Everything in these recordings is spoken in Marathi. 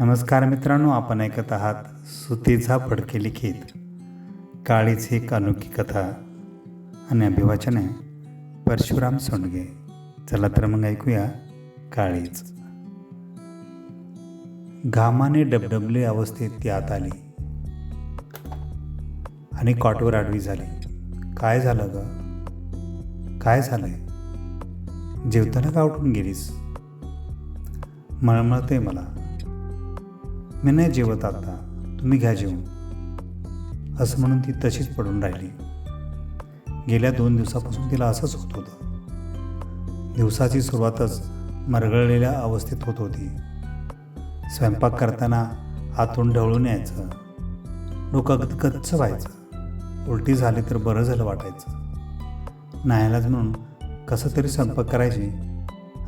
नमस्कार मित्रांनो आपण ऐकत आहात सुतीचा फडके लिखित. काळीच एक अनोखी कथा आणि अभिवाचन आहे परशुराम सोंडगे चला तर मग ऐकूया काळीच. घामाने डबडबले अवस्थेत ती आत आली. आणि कॉटवर आडवी झाली. काय झालं ग? काय झालंय? जेवताना का उठून गेलीस? मळमळते मला. मी नाही जेवत आता. तुम्ही घ्या जेवून. असं म्हणून ती तशीच पडून राहिली. गेल्या दोन दिवसापासून तिला असंच होत होतं. दिवसाची सुरुवातच मरगळलेल्या अवस्थेत होत होती. स्वयंपाक करताना हातून ढवळून यायचं. डोकं गच्च व्हायचं. उलटी झाली तर बरं झालं वाटायचं. नायलाज म्हणून कसं तरी स्वयंपाक करायची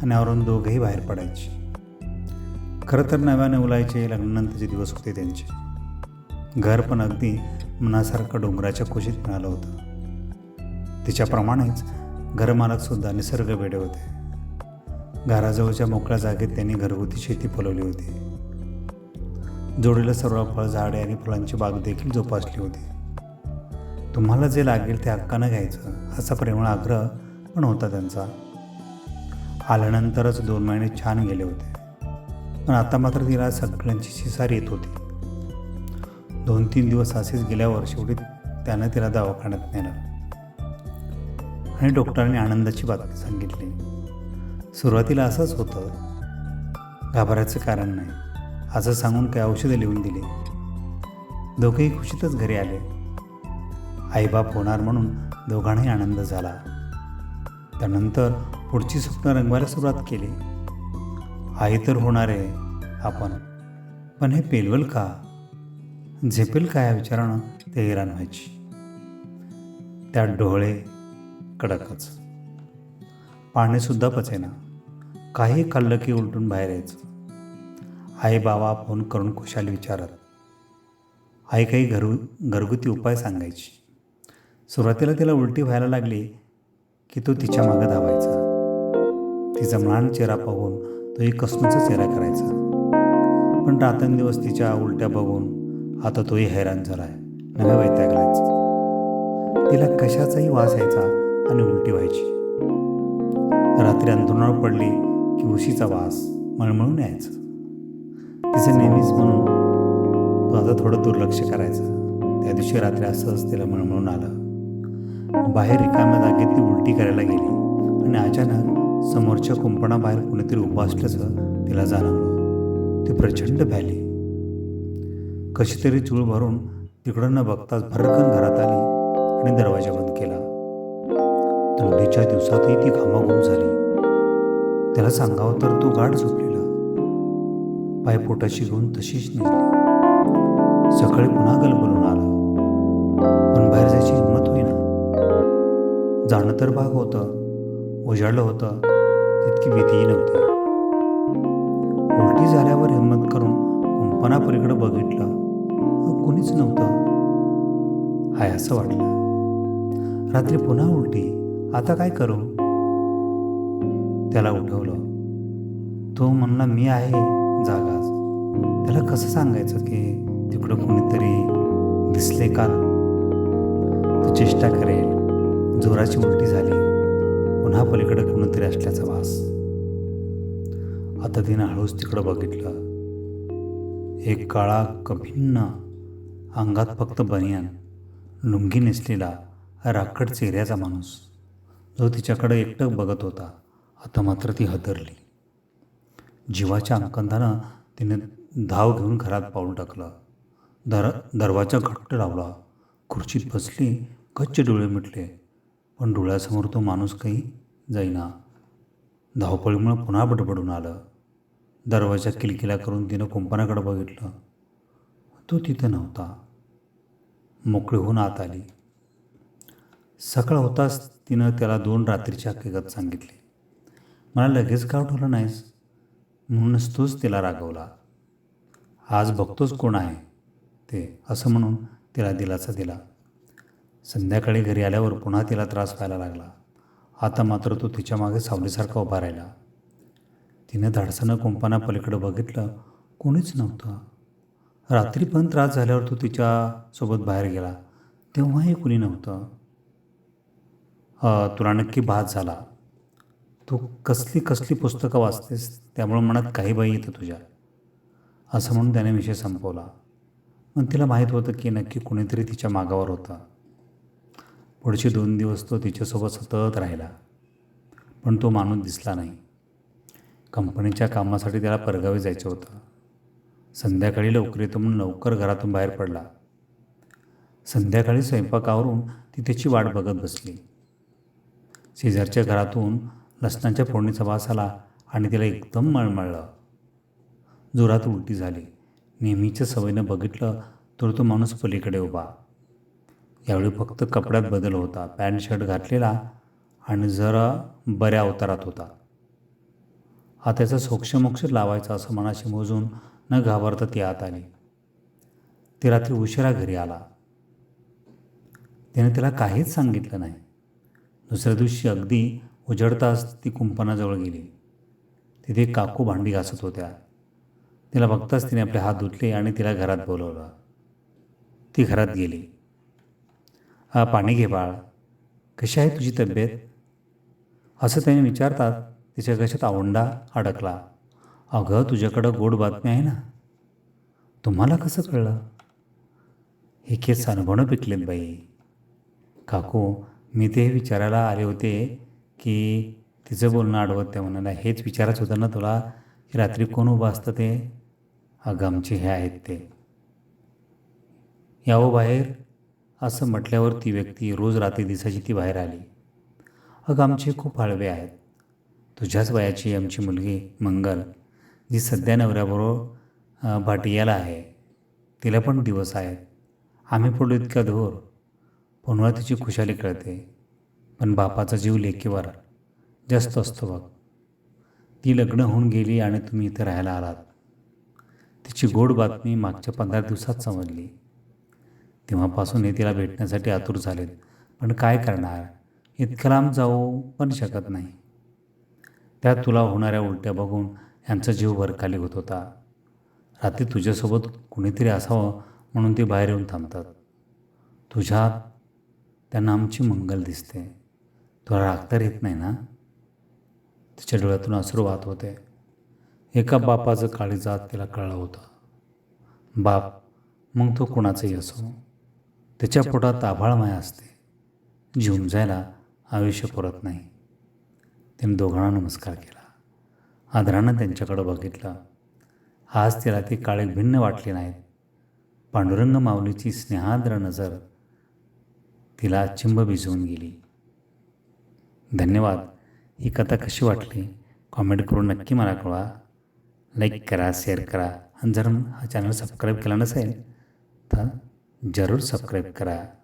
आणि आवरून दोघंही बाहेर पडायची. खरं तर नव्या उलायचे लग्नानंतरचे दिवस होते त्यांचे. घर पण अगदी मनासारखं डोंगराच्या कुशीत मिळालं होतं. तिच्याप्रमाणेच घरमालकसुद्धा निसर्ग वेडे होते. घराजवळच्या मोकळ्या जागेत त्यांनी घरगुती शेती फुलवली होती. जोडीला सर्व फळ झाडे आणि फुलांची बाग देखील जोपासली होती. तुम्हाला जे लागेल ते हक्कानं घ्यायचं असा प्रेमळ आग्रह पण होता त्यांचा. आल्यानंतरच दोन महिने छान गेले होते. पण आता मात्र तिला सगळ्यांची शिसार येत होती. दोन तीन दिवस असेच गेल्यावर शेवटी त्यानं तिला दवाखान्यात नेलं. आणि डॉक्टरांनी आनंदाची बातमी सांगितली. सुरुवातीला असंच होतं. घाबरायचं कारण नाही. असं सांगून काही औषधं लिहून दिली. दोघेही खुशीतच घरी आले. आईबाप होणार म्हणून दोघांनाही आनंद झाला. त्यानंतर पुढची स्वप्न रंगवायला सुरुवात केली. आई तर होणार आहे आपण. पण हे पेलवल का? झेपेल का या विचारानं? ते हैराण व्हायची. त्यात डोळे कडकच. पाणीसुद्धा पचेना. काही खाल्लं की उलटून बाहेर यायचं. आई बाबा फोन करून खुशाली विचारत. आई काही घर घरगुती उपाय सांगायची. सुरुवातीला तिला उलटी व्हायला लागली की तो तिच्या मागं धावायचा. तिचा म्हान चेहरा पाहून तोही कसनूचा चेहरा करायचा. पण रात्रंदिवस तिच्या उलट्या बघून आता तोही हैराण झाला आहे नव्या वैतागलायचा. तिला कशाचाही वास यायचा आणि उलटी व्हायची. रात्री अंथरुणावर पडली की उशीचा वास मळमळून यायचा. तिचं नेहमीच म्हणून तो आता थोडं दुर्लक्ष करायचं. त्या दिवशी रात्री असंच तिला मळमळून आलं. बाहेर रिकाम्या जागेत ती उलटी करायला गेली आणि अचानक समोरच्या कुंपणाबाहेर कोणीतरी उभा असल्याचं तिला जाणवलं. ती प्रचंड भ्याली. कशी तरी चूळ भरून तिकडं न बघताच भरकन घरात आली आणि दरवाजा बंद केला. थंडीच्या दिवसातही ती घामाघूम झाली. त्याला सांगावं तर तो गाठ झोपलेला. पाय पोटाशी घेऊन तशीच निघली. सकाळी पुन्हा गलबलून आला. पण बाहेर जायची हिंमत होईना. जाणं तर भाग होतं. उजाडलं होतं. तितकी भीतीही नव्हती. उलटी झाल्यावर हिंमत करून कुंपणापलीकडे बघितलं कुणीच नव्हतं. हाय असं वाटलं. रात्री पुन्हा उलटी आता काय करू? त्याला उठवलं. तो म्हणला मी आहे जागाच. त्याला कसं सांगायचं की तिकडं कोणीतरी दिसले का? तो चेष्टा करेल. जोराची उलटी झाली. पुन्हा पलीकडे कोणीतरी असल्याचा वास. आता तिनं हळूच तिकडं बघितलं. एक काळा कभिन्न अंगात फक्त बनियान लुंगी नेसलेला राकड चेहऱ्याचा माणूस. जो तिच्याकडे एकटक बघत होता. आता मात्र ती हदरली. जीवाच्या अंकंदानं तिने धाव घेऊन घरात पाऊल टाकलं. दर दरवाजा घट्ट लावला. खुर्चीत बसली गच्च डोळे मिटले. पण डोळ्यासमोर तो माणूस काही जाईना. धावपळीमुळं पुन्हा बडबडून आलं. दरवाजा किलकिला करून तिनं कुंपणाकडे बघितलं. तो तिथं नव्हता. मोकळी होऊन आत आली. सकाळ होताच तिनं त्याला दोन रात्रीची हकीकत सांगितली. मला लगेच का उठवलं नाहीस? म्हणूनच तोच तिला रागवला. आज बघतोच कोण आहे? ते असं म्हणून तिला दिलासा दिला. संध्याकाळी घरी आल्यावर पुन्हा तिला त्रास व्हायला लागला. आता मात्र तो तिच्यामागे सावलीसारखा उभा राहिला. तिने धाडसानं कुंपाना पलीकडं बघितलं कोणीच नव्हतं. रात्री पण त्रास झाल्यावर तो तिच्यासोबत बाहेर गेला. तेव्हाही कुणी नव्हतं. तुला नक्की भात झाला. तू कसली कसली पुस्तकं वाचतेस त्यामुळं मनात काही बाई येतं तुझ्या. असं म्हणून त्याने विषय संपवला. पण तिला माहीत होतं की नक्की कुणीतरी तिच्या मागावर होता. पुढचे दोन दिवस तो तिच्यासोबत सतत राहिला. पण तो माणूस दिसला नाही. कंपनीच्या कामासाठी त्याला परगावी जायचं होतं. संध्याकाळी लवकर येतो म्हणून लवकर घरातून बाहेर पडला. संध्याकाळी स्वयंपाकावरून ती त्याची वाट बघत बसली. शेजारच्या घरातून लसणाच्या फोडणीचा वास आला आणि तिला एकदम मळमळलं. जोरात उलटी झाली. नेहमीच्या सवयीनं बघितलं तर तो माणूस पलीकडे उभा. यावेळी फक्त कपड्यात बदल होता. पॅन्ट शर्ट घातलेला आणि जरा बऱ्या अवतारात होता. हा त्याचा सोक्षमोक्ष लावायचा असं मनाशी मोजून न घाबरता ती आत आली. ती रात्री उशिरा घरी आला. त्याने तिला काहीच सांगितलं नाही. दुसऱ्या दिवशी अगदी उजडताच ती कुंपणाजवळ गेली. तिथे काकू भांडी घासत होत्या. तिला बघताच तिने आपले हात धुतले आणि तिला घरात बोलवलं. ती घरात गेली. हा पाणी घे बाळ. कशी आहे तुझी तब्येत? असं त्याने विचारतात तिच्या कशात आवंडा अडकला. अगं तुझ्याकडं गोड बातमी आहे ना. तुम्हाला कसं कळलं? हे केस अनुभवणं पिकलेत बाई. काकू मी ते विचारायला आले होते की तिचं बोलणं आडवत त्या म्हणाला हेच विचारच होतं ना तुला की रात्री कोण उभं असतं ते? अगं आमचे हे आहेत ते. यावं हो बाहेर. असं म्हटल्यावर ती व्यक्ती रोज रात्री दिसायची ती बाहेर आली. अगं आमचे खूप हळवे आहेत. तुझ्याच वयाची आमची मुलगी मंगल जी सध्या नवऱ्याबरोबर भाटियाला आहे. तिला पण दिवस आहेत. आम्ही पडलो इतका धोर पुन्हा तिची खुशाली कळते. पण बापाचा जीव लेकीवर. जास्त असतो बघ. ती लग्न होऊन गेली आणि तुम्ही इथे राहायला आलात. तिची गोड बातमी मागच्या पंधरा दिवसात समजली. तेव्हापासून हे तिला भेटण्यासाठी आतुर झालेत. पण काय करणार? इतकं लांब जाऊ पण शकत नाही. त्यात तुला होणाऱ्या उलट्या बघून यांचा जीव वरखाली होत होता. रात्री तुझ्यासोबत कुणीतरी असावं म्हणून ते बाहेर येऊन थांबतात. तुझ्यात त्यांना आमची मंगल दिसते. तुला राग तर येत नाही ना? तिच्या डोळ्यातून अश्रू वाहत होते. एका बापाचं काळीजात तिला कळलं होतं. बाप मग तो कुणाचाही असो. त्याच्या पोटात आभाळमाया असते. झुंजायला जायला आयुष्य पुरत नाही. त्यांनी दोघांना नमस्कार केला. आदरानं त्यांच्याकडं बघितलं. आज तिला ती काळे भिन्न वाटली नाहीत. पांडुरंग माऊलीची स्नेहाद्र नजर तिला चिंब भिजवून गेली. धन्यवाद. ही कथा कशी वाटली? कॉमेंट करून नक्की मला कळवा. लाईक करा शेअर करा. आणि जर हा चॅनल सबस्क्राईब केला नसेल तर जरूर सबस्क्राईब करा.